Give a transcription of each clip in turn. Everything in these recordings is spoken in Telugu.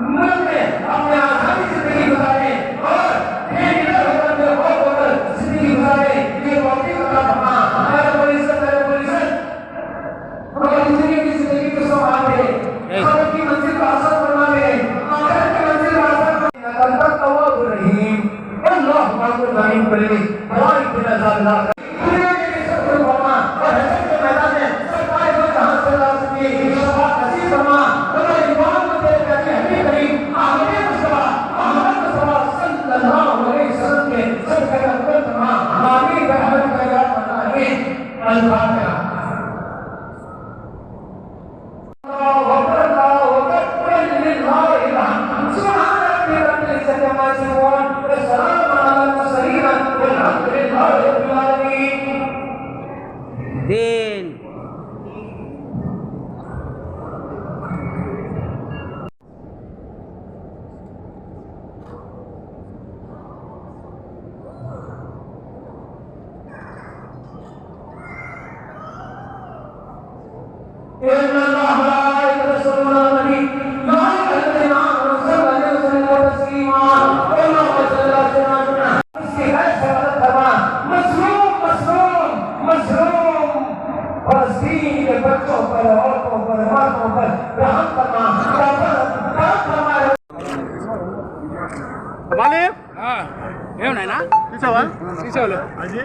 muerte দিন إن ఏమన్నాయనా తీసావా? తీసేవాళ్ళు అది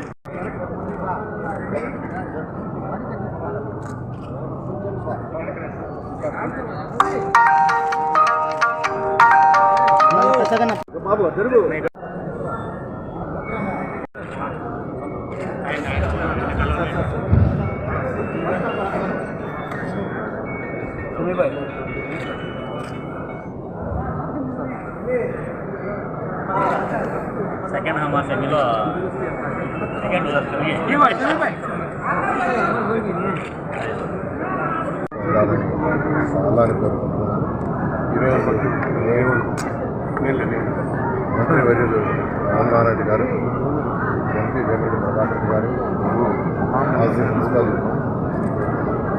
బాబు జరుగు. సెకండ్ హమా సెమీలో సెకండ్ చాలా కోరుకుంటున్నాను ఈరోజు నేను మంత్రి వర్యులు రామ్మోహన్ రెడ్డి గారు ఎంపీ వెంకట ప్రభాకర్ గారు మాజీ మున్సిపల్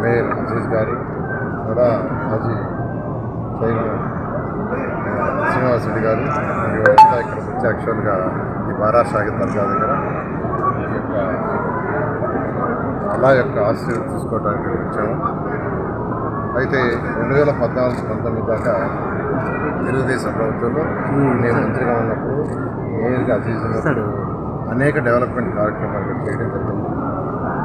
మేయర్ అజీజ్ గారు కూడా మాజీ చైర్మన్ శ్రీనివాస్ రెడ్డి గారు ఇక్కడికి వచ్చి యాక్చువల్గా ఈ బారా షాహిద్ దర్గా దగ్గర ఈ యొక్క అలా యొక్క ఆశీర్వాదం తీసుకోవడానికి వచ్చాము. అయితే రెండు వేల పద్నాలుగు పంతొమ్మిది దాకా తెలుగుదేశం ప్రభుత్వంలో నేను మంత్రిగా ఉన్నప్పుడు మేయర్గా అజీజ్ ఉన్నప్పుడు అనేక డెవలప్మెంట్ కార్యక్రమాలు చేయడం జరిగింది.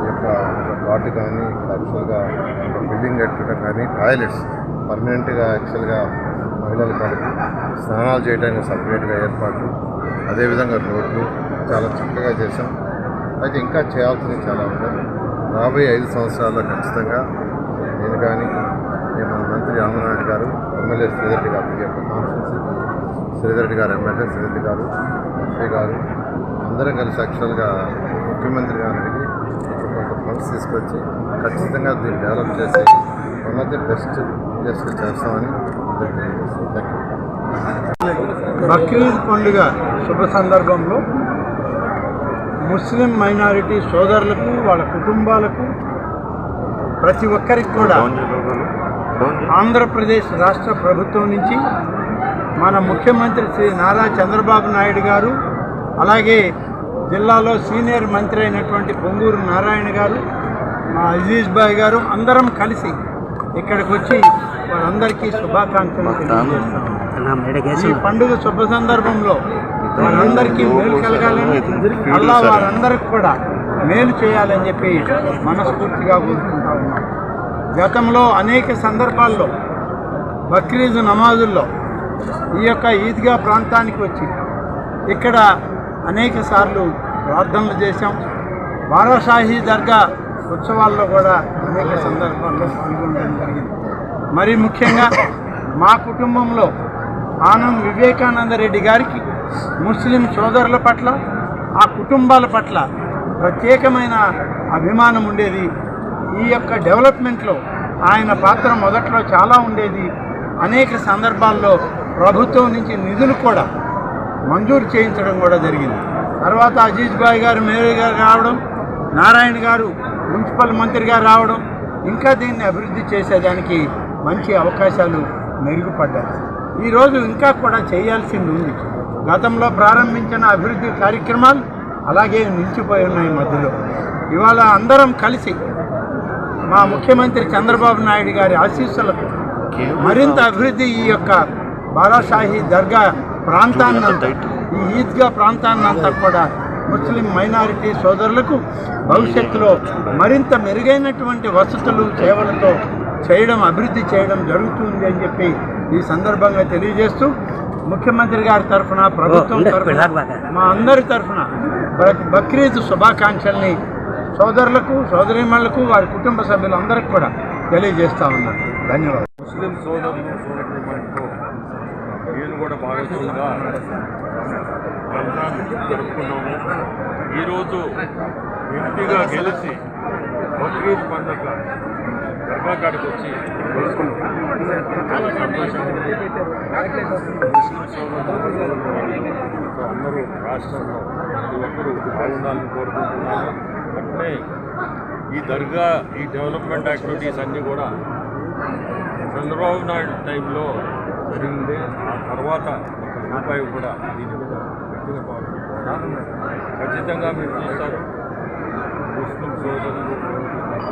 ఈ యొక్క ఒక వార్డు కానీ ఇక్కడ యాక్చువల్గా ఒక బిల్డింగ్ కట్టడం కానీ టాయిలెట్స్ పర్మనెంట్గా యాక్చువల్గా మహిళల కాడికి స్నానాలు చేయడానికి సపరేట్గా ఏర్పాట్లు అదేవిధంగా రోడ్లు చాలా చక్కగా చేశాం. అయితే ఇంకా చేయాల్సినవి చాలా ఉన్నాయి రాబోయే ఐదు సంవత్సరాల్లో ఖచ్చితంగా నేను కానీ నేను మన మంత్రి రామనాయుడు గారు ఎమ్మెల్యే శ్రీధరెడ్డి గారు ఈ యొక్క కాన్స్టిట్యూన్సీకి శ్రీధరెడ్డి గారు ఎమ్మెల్యే శ్రీధరెడ్డి గారు ఎంపీ గారు అందరం కలిసి యాక్చువల్గా ముఖ్యమంత్రి గారికి కొంత ఫండ్స్ తీసుకొచ్చి ఖచ్చితంగా దీన్ని డెవలప్ చేసి ఉన్నది బెస్ట్ ప్లేస్గా చేస్తామని బక్రీద్ పండుగ శుభ సందర్భంలో ముస్లిం మైనారిటీ సోదరులకు వాళ్ళ కుటుంబాలకు ప్రతి ఒక్కరికి కూడా ఆంధ్రప్రదేశ్ రాష్ట్ర ప్రభుత్వం నుంచి మన ముఖ్యమంత్రి శ్రీ నారా చంద్రబాబు నాయుడు గారు అలాగే జిల్లాలో సీనియర్ మంత్రి అయినటువంటి పొంగూరు నారాయణ గారు మా అజీజ్ బాయ్ గారు అందరం కలిసి ఇక్కడికి వచ్చి వారందరికీ శుభాకాంక్షలు ఈ పండుగ శుభ సందర్భంలో వారందరికీ మేలు కలగాలని అల్లా వారందరికి కూడా మేలు చేయాలని చెప్పి మనస్ఫూర్తిగా కోరుకుంటా ఉన్నాం. గతంలో అనేక సందర్భాల్లో బక్రీద్ నమాజుల్లో ఈ యొక్క ఈద్గా ప్రాంతానికి వచ్చి ఇక్కడ అనేక సార్లు ప్రార్థనలు చేశాం. బారాషాహి దర్గా ఉత్సవాల్లో కూడా అనేక సందర్భాల్లో పాల్గొనడం జరిగింది. మరి ముఖ్యంగా మా కుటుంబంలో ఆనం వివేకానంద రెడ్డి గారికి ముస్లిం సోదరుల పట్ల ఆ కుటుంబాల పట్ల ప్రత్యేకమైన అభిమానం ఉండేది. ఈ యొక్క డెవలప్మెంట్లో ఆయన పాత్ర మొదట్లో చాలా ఉండేది. అనేక సందర్భాల్లో ప్రభుత్వం నుంచి నిధులు కూడా మంజూరు చేయించడం కూడా జరిగింది. తర్వాత అజీజ్ బాయ్ గారు మేరీ గారు రావడం నారాయణ గారు మున్సిపల్ మంత్రి గారు రావడం ఇంకా దీన్ని అభివృద్ధి చేసేదానికి మంచి అవకాశాలు మెరుగుపడ్డాయి. ఈరోజు ఇంకా కూడా చేయాల్సింది ఉంది. గతంలో ప్రారంభించిన అభివృద్ధి కార్యక్రమాలు అలాగే నిలిచిపోయి ఉన్నాయి మధ్యలో. ఇవాళ అందరం కలిసి మా ముఖ్యమంత్రి చంద్రబాబు నాయుడు గారి ఆశీస్సులకు మరింత అభివృద్ధి ఈ యొక్క బాలాషాహి దర్గా ప్రాంతాన్ని ఈ ఈద్గా ప్రాంతాన్నంతా కూడా ముస్లిం మైనారిటీ సోదరులకు భవిష్యత్తులో మరింత మెరుగైనటువంటి వసతులు సేవలతో చేయడం అభివృద్ధి చేయడం జరుగుతుంది అని చెప్పి ఈ సందర్భంగా తెలియజేస్తూ ముఖ్యమంత్రి గారి తరఫున ప్రభుత్వం తరఫున మా అందరి తరఫున బక్రీద్ శుభాకాంక్షల్ని సోదరులకు సోదరీమణులకు వారి కుటుంబ సభ్యులందరికీ కూడా తెలియజేస్తా ఉన్నాను ధన్యవాదాలు. ముస్లిం సోదరులు సోదరులతో నేను కూడా భాగస్వామిగా జరుపుకున్నాము. ఈరోజు ఎంపీగా గెలిచి బక్రీద్ పండుగ కాడికి వచ్చి చాలా సంతోషం ముస్లిం సోదరులు అందరూ రాష్ట్రంలో ప్రతి ఒక్కరూ బాగుండాలని కోరుకుంటున్నాను అట్లే ఈ దర్గా ఈ డెవలప్మెంట్ యాక్టివిటీస్ అన్నీ కూడా చంద్రబాబు నాయుడు టైంలో జరిగింది ఆ తర్వాత ఒక రూపాయి కూడా దీని మీద పెట్టిన ఖచ్చితంగా మీరు చూస్తారు. ముస్లిం సోదరులు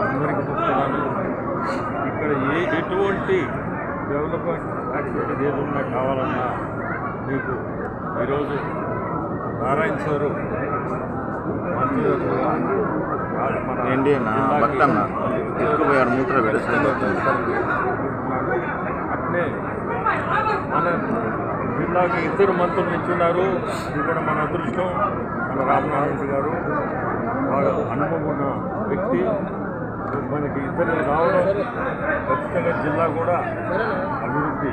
అందరికీ చెప్తున్నాను. ఇక్కడ ఏ ఎటువంటి డెవలప్మెంట్ యాక్టివిటీస్ ఏదన్నా కావాలన్నా మీకు ఈరోజు నారాయణ సారు ఏంటి భక్తన్న మూత్ర అట్నే మన జిల్లాకి ఇద్దరు మంత్రులు ఇచ్చున్నారు ఇది కూడా మన అదృష్టం మన రామనారాయణ గారు. బాగా అనుభవం ఉన్న వ్యక్తి. మనకి ఇద్దరు రావడం ఖచ్చితంగా జిల్లా కూడా అభివృద్ధి